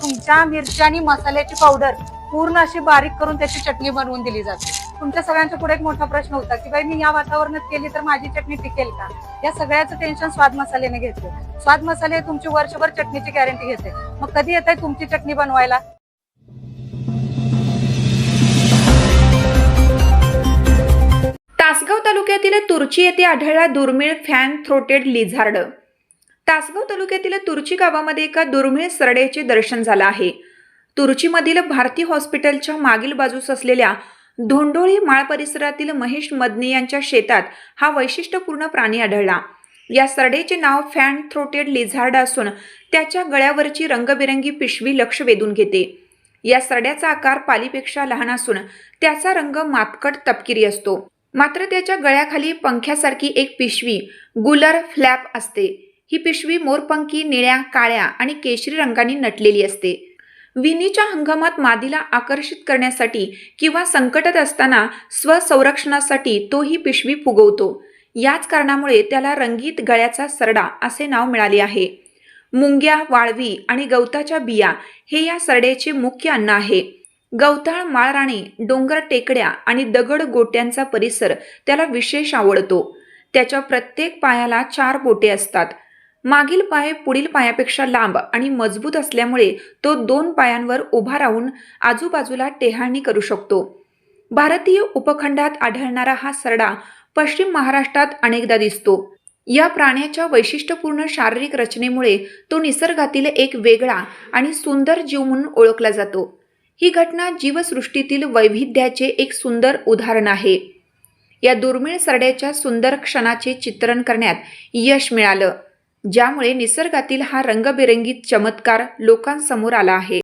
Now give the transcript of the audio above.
तुमच्या मिरची आणि मसाल्याची पावडर पूर्ण अशी बारीक करून त्याची चटणी बनवून दिली जाते. तुमच्या सगळ्यांच्या पुढे एक मोठा प्रश्न होता की बाई मी या वातावरणात केली तर माझी चटणी टिकेल का? या सगळ्याचं टेन्शन स्वाद मसाल्याने घेतलं. स्वाद मसाले तुमची वर्षभर चटणीची गॅरंटी घेते. मग कधी येत आहे तुमची चटणी बनवायला? तासगाव तालुक्यातील तुर्ची येथे आढळला दुर्मिळ फॅन थ्रोटेड लिझार्ड तासगाव तालुक्यातील तुर्ची गावामध्ये एका दुर्मिळ सरडेचे दर्शन झालं आहे. तुर्चीमधील भारती हॉस्पिटलच्या मागील बाजूस असलेल्या धोंडोळी माळ परिसरातील महेश मदने यांच्या शेतात हा वैशिष्ट्यपूर्ण प्राणी आढळला. या सरडेचे नाव फॅन थ्रोटेड लिझार्ड असून त्याच्या गळ्यावरची रंगबिरंगी पिशवी लक्ष वेधून घेते. या सरड्याचा आकार पालीपेक्षा लहान असून त्याचा रंग मातकट तपकिरी असतो. मात्र त्याच्या गळ्याखाली पंख्यासारखी एक पिशवी गुलर फ्लॅप असते. ही पिशवी मोरपंखी निळ्या काळ्या आणि केशरी रंगांनी नटलेली असते. विणीच्या हंगामात मादीला आकर्षित करण्यासाठी किंवा संकटात असताना स्वसंरक्षणासाठी तो ही पिशवी फुगवतो. याच कारणामुळे त्याला रंगीत गळ्याचा सरडा असे नाव मिळाले आहे. मुंग्या वाळवी आणि गवताच्या बिया हे या सरड्याचे मुख्य अन्न आहे. गवताळ माळराणी डोंगर टेकड्या आणि दगड गोट्यांचा परिसर त्याला विशेष आवडतो. त्याच्या प्रत्येक पायाला चार बोटे असतात. मागील पाय पुढील पायापेक्षा लांब आणि मजबूत असल्यामुळे तो दोन पायांवर उभा राहून आजूबाजूला टेहाळणी करू शकतो. भारतीय उपखंडात आढळणारा हा सरडा पश्चिम महाराष्ट्रात अनेकदा दिसतो. या प्राण्याच्या वैशिष्ट्यपूर्ण शारीरिक रचनेमुळे तो निसर्गातील एक वेगळा आणि सुंदर जीव म्हणून ओळखला जातो. ही घटना जीवसृष्टीतील वैविध्याचे एक सुंदर उदाहरण आहे. या दुर्मिळ सरड्याच्या सुंदर क्षणाचे चित्रण करण्यात यश मिळालं. ज्यामुळे निसर्गातील हा रंगबेरंगी चमत्कार लोकांसमोर आला आहे.